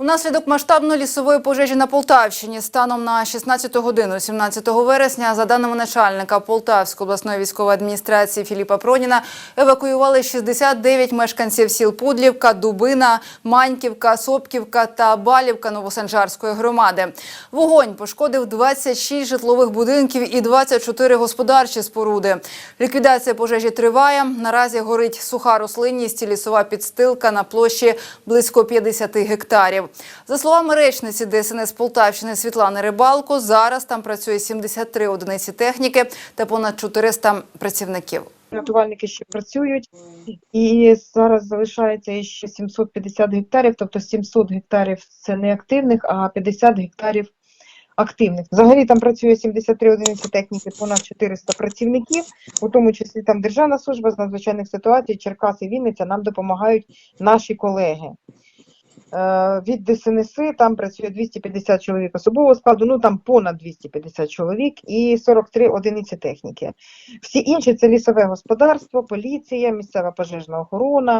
Унаслідок масштабної лісової пожежі на Полтавщині станом на 16 годину 17 вересня, за даними начальника Полтавської обласної військової адміністрації Філіпа Проніна, евакуювали 69 мешканців сіл Пудлівка, Дубина, Маньківка, Сопківка та Балівка Новосанжарської громади. Вогонь пошкодив 26 житлових будинків і 24 господарчі споруди. Ліквідація пожежі триває. Наразі горить суха рослинність і лісова підстилка на площі близько 50 гектарів. За словами речниці ДСНС Полтавщини Світлани Рибалко, зараз там працює 73 одиниці техніки та понад 400 працівників. Рятувальники ще працюють, і зараз залишається ще 750 гектарів, тобто 700 гектарів це неактивних, а 50 гектарів активних. Взагалі там працює 73 одиниці техніки, понад 400 працівників, у тому числі там Державна служба з надзвичайних ситуацій, Черкаси, Вінниця, нам допомагають наші колеги. Е, Від ДСНСи там працює 250 чоловік особового складу, ну там понад 250 чоловік і 43 одиниці техніки. Всі інші це лісове господарство, поліція, місцева пожежна охорона,